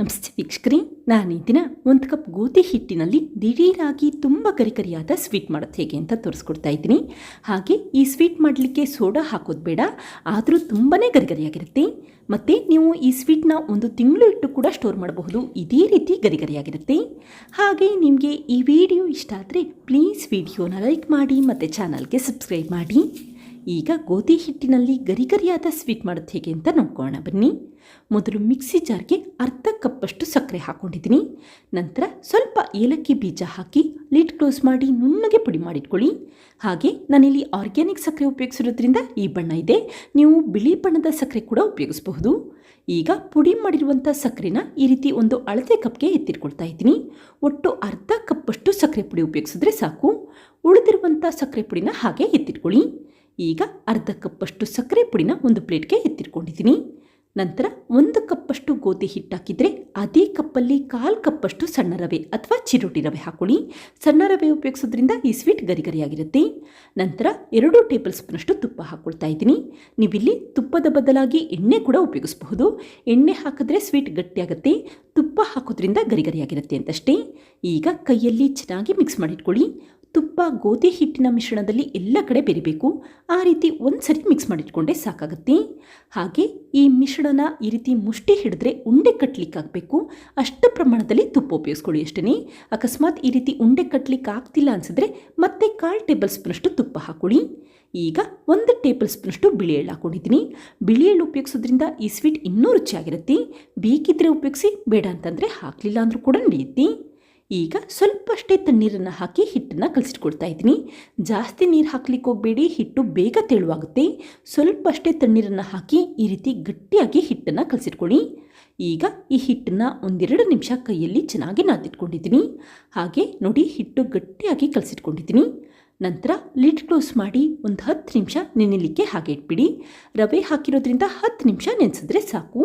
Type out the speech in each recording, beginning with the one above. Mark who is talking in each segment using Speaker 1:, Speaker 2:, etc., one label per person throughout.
Speaker 1: ನಮಸ್ತೆ ಸ್ಕ್ರೀನ್ ನಾನು ಈ ದಿನ ಒಂದು ಕಪ್ ಗೋಧಿ ಹಿಟ್ಟಿನಲ್ಲಿ ದಿಢೀರಾಗಿ ತುಂಬ ಕರಿಕರಿಯಾದ ಸ್ವೀಟ್ ಮಾಡೋದು ಹೇಗೆ ಅಂತ ತೋರಿಸ್ಕೊಡ್ತಾ ಇದ್ದೀನಿ. ಹಾಗೆ ಈ ಸ್ವೀಟ್ ಮಾಡಲಿಕ್ಕೆ ಸೋಡಾ ಹಾಕೋದು ಬೇಡ, ಆದರೂ ತುಂಬಾ ಗರಿಗರಿಯಾಗಿರುತ್ತೆ. ಮತ್ತು ನೀವು ಈ ಸ್ವೀಟ್ನ ಒಂದು ತಿಂಗಳು ಇಟ್ಟು ಕೂಡ ಸ್ಟೋರ್ ಮಾಡಬಹುದು, ಇದೇ ರೀತಿ ಗರಿಗರಿಯಾಗಿರುತ್ತೆ. ಹಾಗೆ ನಿಮಗೆ ಈ ವಿಡಿಯೋ ಇಷ್ಟ ಆದರೆ ಪ್ಲೀಸ್ ವಿಡಿಯೋನ ಲೈಕ್ ಮಾಡಿ ಮತ್ತು ಚಾನಲ್ಗೆ ಸಬ್ಸ್ಕ್ರೈಬ್ ಮಾಡಿ. ಈಗ ಗೋಧಿ ಹಿಟ್ಟಿನಲ್ಲಿ ಗರಿಗರಿಯಾದ ಸ್ವೀಟ್ ಮಾಡೋದು ಹೇಗೆ ಅಂತ ನೋಡ್ಕೊಳ್ಳೋಣ. ಬನ್ನಿ. ಮೊದಲು ಮಿಕ್ಸಿ ಜಾರ್ಗೆ ಅರ್ಧ ಕಪ್ಪಷ್ಟು ಸಕ್ಕರೆ ಹಾಕ್ಕೊಂಡಿದ್ದೀನಿ. ನಂತರ ಸ್ವಲ್ಪ ಏಲಕ್ಕಿ ಬೀಜ ಹಾಕಿ ಲಿಡ್ ಕ್ಲೋಸ್ ಮಾಡಿ ನುಣ್ಣಗೆ ಪುಡಿ ಮಾಡಿಟ್ಕೊಳ್ಳಿ. ಹಾಗೆ ನಾನಿಲ್ಲಿ ಆರ್ಗ್ಯಾನಿಕ್ ಸಕ್ಕರೆ ಉಪಯೋಗಿಸಿರೋದ್ರಿಂದ ಈ ಬಣ್ಣ ಇದೆ. ನೀವು ಬಿಳಿ ಬಣ್ಣದ ಸಕ್ಕರೆ ಕೂಡ ಉಪಯೋಗಿಸಬಹುದು. ಈಗ ಪುಡಿ ಮಾಡಿರುವಂಥ ಸಕ್ಕರೆನ ಈ ರೀತಿ ಒಂದು ಅಳತೆ ಕಪ್ಗೆ ಎತ್ತಿಟ್ಕೊಳ್ತಾ ಇದ್ದೀನಿ. ಒಟ್ಟು ಅರ್ಧ ಕಪ್ಪಷ್ಟು ಸಕ್ಕರೆ ಪುಡಿ ಉಪಯೋಗಿಸಿದ್ರೆ ಸಾಕು. ಉಳಿದಿರುವಂಥ ಸಕ್ಕರೆ ಪುಡಿನ ಹಾಗೆ ಎತ್ತಿಟ್ಕೊಳ್ಳಿ. ಈಗ ಅರ್ಧ ಕಪ್ಪಷ್ಟು ಸಕ್ಕರೆ ಪುಡಿನ ಒಂದು ಪ್ಲೇಟ್ಗೆ ಎತ್ತಿಟ್ಕೊಂಡಿದ್ದೀನಿ. ನಂತರ ಒಂದು ಕಪ್ಪಷ್ಟು ಗೋಧಿ ಹಿಟ್ಟು ಹಾಕಿದರೆ ಅದೇ ಕಪ್ಪಲ್ಲಿ ಕಾಲು ಕಪ್ಪಷ್ಟು ಸಣ್ಣ ರವೆ ಅಥವಾ ಚಿರೋಟಿ ರವೆ ಹಾಕೊಳ್ಳಿ. ಸಣ್ಣ ರವೆ ಉಪಯೋಗಿಸೋದ್ರಿಂದ ಈ ಸ್ವೀಟ್ ಗರಿಗರಿಯಾಗಿರುತ್ತೆ. ನಂತರ ಎರಡು ಟೇಬಲ್ ಸ್ಪೂನಷ್ಟು ತುಪ್ಪ ಹಾಕ್ಕೊಳ್ತಾ ಇದ್ದೀನಿ. ನೀವಿಲ್ಲಿ ತುಪ್ಪದ ಬದಲಾಗಿ ಎಣ್ಣೆ ಕೂಡ ಉಪಯೋಗಿಸಬಹುದು. ಎಣ್ಣೆ ಹಾಕಿದ್ರೆ ಸ್ವೀಟ್ ಗಟ್ಟಿಯಾಗುತ್ತೆ. ತುಪ್ಪ ಹಾಕೋದ್ರಿಂದ ಗರಿಗರಿಯಾಗಿರುತ್ತೆ ಅಂತಷ್ಟೇ. ಈಗ ಕೈಯಲ್ಲಿ ಚೆನ್ನಾಗಿ ಮಿಕ್ಸ್ ಮಾಡಿಟ್ಕೊಳ್ಳಿ. ತುಪ್ಪ ಗೋಧಿ ಹಿಟ್ಟಿನ ಮಿಶ್ರಣದಲ್ಲಿ ಎಲ್ಲ ಕಡೆ ಬೆರಿಬೇಕು. ಆ ರೀತಿ ಒಂದು ಸರಿ ಮಿಕ್ಸ್ ಮಾಡಿಟ್ಕೊಂಡೆ ಸಾಕಾಗುತ್ತೆ. ಹಾಗೆ ಈ ಮಿಶ್ರಣನ ಈ ರೀತಿ ಮುಷ್ಟಿ ಹಿಡಿದ್ರೆ ಉಂಡೆ ಕಟ್ಟಲಿಕ್ಕಾಗಬೇಕು ಅಷ್ಟು ಪ್ರಮಾಣದಲ್ಲಿ ತುಪ್ಪ ಉಪಯೋಗಿಸ್ಕೊಳ್ಳಿ ಅಷ್ಟೇ ಅಕಸ್ಮಾತ್ ಈ ರೀತಿ ಉಂಡೆ ಕಟ್ಟಲಿಕ್ಕೆ ಆಗ್ತಿಲ್ಲ ಅನಿಸಿದ್ರೆ ಮತ್ತೆ ಕಾಲು ಟೇಬಲ್ ಸ್ಪೂನಷ್ಟು ತುಪ್ಪ ಹಾಕೊಳ್ಳಿ. ಈಗ ಒಂದು ಟೇಬಲ್ ಸ್ಪೂನಷ್ಟು ಬಿಳಿ ಎಳ್ಳು ಹಾಕೊಂಡಿದ್ದೀನಿ. ಬಿಳಿ ಎಳ್ಳು ಉಪಯೋಗಿಸೋದ್ರಿಂದ ಈ ಸ್ವೀಟ್ ಇನ್ನೂ ರುಚಿಯಾಗಿರುತ್ತೆ. ಬೇಕಿದ್ರೆ ಉಪಯೋಗಿಸಿ, ಬೇಡ ಅಂತಂದರೆ ಹಾಕಲಿಲ್ಲ ಅಂದರೂ ಕೂಡ ನಡೆಯುತ್ತೆ. ಈಗ ಸ್ವಲ್ಪಷ್ಟೇ ತಣ್ಣೀರನ್ನು ಹಾಕಿ ಹಿಟ್ಟನ್ನು ಕಲಸಿಟ್ಕೊಳ್ತಾ ಇದ್ದೀನಿ. ಜಾಸ್ತಿ ನೀರು ಹಾಕ್ಲಿಕ್ಕೆ ಹೋಗಬೇಡಿ, ಹಿಟ್ಟು ಬೇಗ ತೆಳುವಾಗುತ್ತೆ. ಸ್ವಲ್ಪಷ್ಟೇ ತಣ್ಣೀರನ್ನು ಹಾಕಿ ಈ ರೀತಿ ಗಟ್ಟಿಯಾಗಿ ಹಿಟ್ಟನ್ನು ಕಲಸಿಟ್ಕೊಳ್ಳಿ ಈಗ ಈ ಹಿಟ್ಟನ್ನು ಒಂದೆರಡು ನಿಮಿಷ ಕೈಯಲ್ಲಿ ಚೆನ್ನಾಗಿ ನಾದಿಟ್ಕೊಂಡಿದ್ದೀನಿ. ಹಾಗೆ ನೋಡಿ ಹಿಟ್ಟು ಗಟ್ಟಿಯಾಗಿ ಕಲಸಿಟ್ಕೊಂಡಿದ್ದೀನಿ. ನಂತರ ಲಿಡ್ ಕ್ಲೋಸ್ ಮಾಡಿ ಒಂದು ಹತ್ತು ನಿಮಿಷ ನೆನೆಲಿಕ್ಕೆ ಹಾಗೆ ಇಟ್ಬಿಡಿ. ರವೆ ಹಾಕಿರೋದ್ರಿಂದ ಹತ್ತು ನಿಮಿಷ ನೆನೆಸಿದ್ರೆ ಸಾಕು.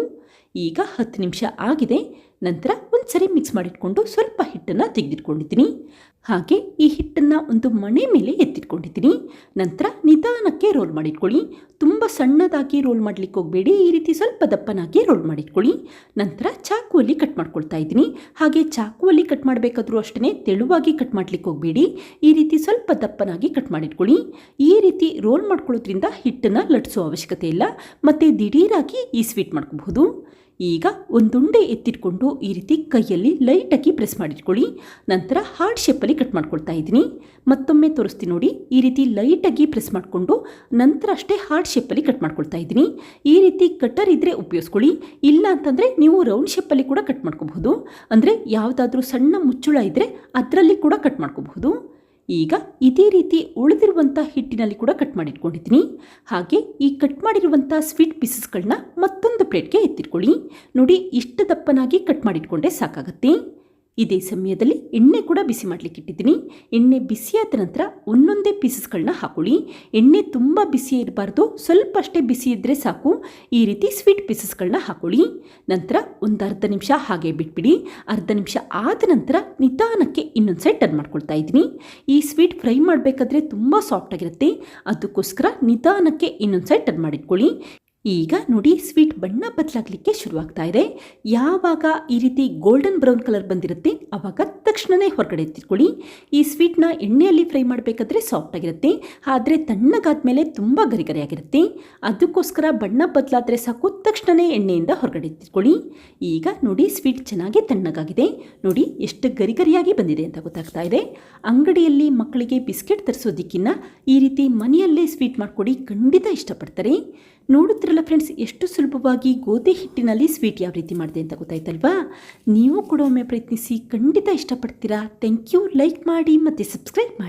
Speaker 1: ಈಗ ಹತ್ತು ನಿಮಿಷ ಆಗಿದೆ. ನಂತರ ಒಂದು ಸರಿ ಮಿಕ್ಸ್ ಮಾಡಿಟ್ಕೊಂಡು ಸ್ವಲ್ಪ ಹಿಟ್ಟನ್ನು ತೆಗೆದಿಟ್ಕೊಂಡಿದ್ದೀನಿ. ಹಾಗೆ ಈ ಹಿಟ್ಟನ್ನು ಒಂದು ಮಣೆ ಮೇಲೆ ಎತ್ತಿಟ್ಕೊಂಡಿದ್ದೀನಿ. ನಂತರ ನಿಧಾನಕ್ಕೆ ರೋಲ್ ಮಾಡಿಟ್ಕೊಳ್ಳಿ. ತುಂಬ ಸಣ್ಣದಾಗಿ ರೋಲ್ ಮಾಡಲಿಕ್ಕೆ ಹೋಗಬೇಡಿ. ಈ ರೀತಿ ಸ್ವಲ್ಪ ದಪ್ಪನಾಗಿ ರೋಲ್ ಮಾಡಿಟ್ಕೊಳ್ಳಿ. ನಂತರ ಚಾಕುವಲ್ಲಿ ಕಟ್ ಮಾಡ್ಕೊಳ್ತಾ ಇದ್ದೀನಿ. ಹಾಗೆ ಚಾಕುವಲ್ಲಿ ಕಟ್ ಮಾಡಬೇಕಾದ್ರೂ ಅಷ್ಟೇ ತೆಳುವಾಗಿ ಕಟ್ ಮಾಡಲಿಕ್ಕೆ ಹೋಗಬೇಡಿ. ಈ ರೀತಿ ಸ್ವಲ್ಪ ದಪ್ಪನಾಗಿ ಕಟ್ ಮಾಡಿಟ್ಕೊಳ್ಳಿ. ಈ ರೀತಿ ರೋಲ್ ಮಾಡ್ಕೊಳ್ಳೋದ್ರಿಂದ ಹಿಟ್ಟನ್ನು ಲಟ್ಸೋ ಅವಶ್ಯಕತೆ ಇಲ್ಲ. ಮತ್ತು ದಿಢೀರಾಗಿ ಈ ಸ್ವೀಟ್ ಮಾಡ್ಕೋಬಹುದು. ಈಗ ಒಂದುಂಡೆ ಎತ್ತಿಟ್ಕೊಂಡು ಈ ರೀತಿ ಕೈಯಲ್ಲಿ ಲೈಟಾಗಿ ಪ್ರೆಸ್ ಮಾಡಿಟ್ಕೊಳ್ಳಿ. ನಂತರ ಹಾರ್ಟ್ ಶೇಪಲ್ಲಿ ಕಟ್ ಮಾಡ್ಕೊಳ್ತಾ ಇದ್ದೀನಿ. ಮತ್ತೊಮ್ಮೆ ತೋರಿಸ್ತೀನಿ ನೋಡಿ, ಈ ರೀತಿ ಲೈಟಾಗಿ ಪ್ರೆಸ್ ಮಾಡಿಕೊಂಡು ನಂತರ ಅಷ್ಟೇ ಹಾರ್ಡ್ ಶೇಪಲ್ಲಿ ಕಟ್ ಮಾಡ್ಕೊಳ್ತಾ ಇದ್ದೀನಿ. ಈ ರೀತಿ ಕಟ್ಟರ್ ಇದ್ದರೆ ಉಪಯೋಗಿಸ್ಕೊಳ್ಳಿ. ಇಲ್ಲ ಅಂತಂದರೆ ನೀವು ರೌಂಡ್ ಶೇಪಲ್ಲಿ ಕೂಡ ಕಟ್ ಮಾಡ್ಕೋಬಹುದು. ಅಂದರೆ ಯಾವುದಾದ್ರೂ ಸಣ್ಣ ಮುಚ್ಚುಳ ಇದ್ದರೆ ಅದರಲ್ಲಿ ಕೂಡ ಕಟ್ ಮಾಡ್ಕೋಬಹುದು. ಈಗ ಇದೇ ರೀತಿ ಉಳಿದಿರುವಂಥ ಹಿಟ್ಟಿನಲ್ಲಿ ಕೂಡ ಕಟ್ ಮಾಡಿಟ್ಕೊಂಡಿದ್ದೀನಿ. ಹಾಗೆ ಈ ಕಟ್ ಮಾಡಿರುವಂಥ ಸ್ವೀಟ್ ಪೀಸಸ್ಗಳನ್ನ ಮತ್ತೊಂದು ಪ್ಲೇಟ್ಗೆ ಎತ್ತಿಟ್ಕೊಳ್ಳಿ. ನೋಡಿ ಇಷ್ಟು ದಪ್ಪನಾಗಿ ಕಟ್ ಮಾಡಿಟ್ಕೊಂಡೆ ಸಾಕಾಗತ್ತೆ. ಇದೇ ಸಮಯದಲ್ಲಿ ಎಣ್ಣೆ ಕೂಡ ಬಿಸಿ ಮಾಡಲಿಕ್ಕೆ ಇಟ್ಟಿದ್ದೀನಿ. ಎಣ್ಣೆ ಬಿಸಿಯಾದ ನಂತರ ಒಂದೊಂದೇ ಪೀಸಸ್ಗಳನ್ನ ಹಾಕೊಳ್ಳಿ. ಎಣ್ಣೆ ತುಂಬ ಬಿಸಿ ಇರಬಾರ್ದು. ಸ್ವಲ್ಪ ಅಷ್ಟೇ ಬಿಸಿ ಇದ್ದರೆ ಸಾಕು. ಈ ರೀತಿ ಸ್ವೀಟ್ ಪೀಸಸ್ಗಳನ್ನ ಹಾಕೊಳ್ಳಿ. ನಂತರ ಒಂದು ಅರ್ಧ ನಿಮಿಷ ಹಾಗೆ ಬಿಟ್ಬಿಡಿ. ಅರ್ಧ ನಿಮಿಷ ಆದ ನಂತರ ನಿಧಾನಕ್ಕೆ ಇನ್ನೊಂದು ಸೈಡ್ ಟರ್ನ್ ಮಾಡ್ಕೊಳ್ತಾ ಇದ್ದೀನಿ. ಈ ಸ್ವೀಟ್ ಫ್ರೈ ಮಾಡಬೇಕಾದ್ರೆ ತುಂಬ ಸಾಫ್ಟಾಗಿರುತ್ತೆ ಅದಕ್ಕೋಸ್ಕರ ನಿಧಾನಕ್ಕೆ ಇನ್ನೊಂದು ಸೈಡ್ ಟರ್ನ್ ಮಾಡಿಟ್ಕೊಳ್ಳಿ. ಈಗ ನೋಡಿ ಸ್ವೀಟ್ ಬಣ್ಣ ಬದಲಾಗಲಿಕ್ಕೆ ಶುರುವಾಗ್ತಾ ಇದೆ. ಯಾವಾಗ ಈ ರೀತಿ ಗೋಲ್ಡನ್ ಬ್ರೌನ್ ಕಲರ್ ಬಂದಿರುತ್ತೆ ಆವಾಗ ತಕ್ಷಣವೇ ಹೊರಗಡೆ ಎತ್ತಿಟ್ಕೊಳ್ಳಿ. ಈ ಸ್ವೀಟ್ನ ಎಣ್ಣೆಯಲ್ಲಿ ಫ್ರೈ ಮಾಡಬೇಕಾದ್ರೆ ಸಾಫ್ಟ್ ಆಗಿರುತ್ತೆ. ಆದರೆ ತಣ್ಣಗಾದ ಮೇಲೆ ತುಂಬ ಗರಿಗರಿಯಾಗಿರುತ್ತೆ. ಅದಕ್ಕೋಸ್ಕರ ಬಣ್ಣ ಬದಲಾದರೆ ಸಾಕು ತಕ್ಷಣವೇ ಎಣ್ಣೆಯಿಂದ ಹೊರಗಡೆ ಎತ್ತಿಟ್ಕೊಳ್ಳಿ. ಈಗ ನೋಡಿ ಸ್ವೀಟ್ ಚೆನ್ನಾಗಿ ತಣ್ಣಗಾಗಿದೆ. ನೋಡಿ ಎಷ್ಟು ಗರಿಗರಿಯಾಗಿ ಬಂದಿದೆ ಅಂತ ಗೊತ್ತಾಗ್ತಾ ಇದೆ. ಅಂಗಡಿಯಲ್ಲಿ ಮಕ್ಕಳಿಗೆ ಬಿಸ್ಕೆಟ್ ತರಿಸೋದಕ್ಕಿಂತ ಈ ರೀತಿ ಮನೆಯಲ್ಲೇ ಸ್ವೀಟ್ ಮಾಡಿಕೊಡಿ ಖಂಡಿತ ಇಷ್ಟಪಡ್ತಾರೆ. ನೋಡುತ್ತಿರಲ್ಲ ಫ್ರೆಂಡ್ಸ್ ಎಷ್ಟು ಸುಲಭವಾಗಿ ಗೋಧಿ ಹಿಟ್ಟಿನಲ್ಲಿ ಸ್ವೀಟ್ ಯಾವ ರೀತಿ ಮಾಡಿದೆ ಅಂತ ಗೊತ್ತಾಯ್ತಲ್ವಾ? ನೀವು ಕೂಡ ಒಮ್ಮೆ ಪ್ರಯತ್ನಿಸಿ ಖಂಡಿತ ಇಷ್ಟಪಡ್ತೀರಾ? ಥ್ಯಾಂಕ್ ಯು ಲೈಕ್ ಮಾಡಿ ಮತ್ತು ಸಬ್ಸ್ಕ್ರೈಬ್ ಮಾಡಿ.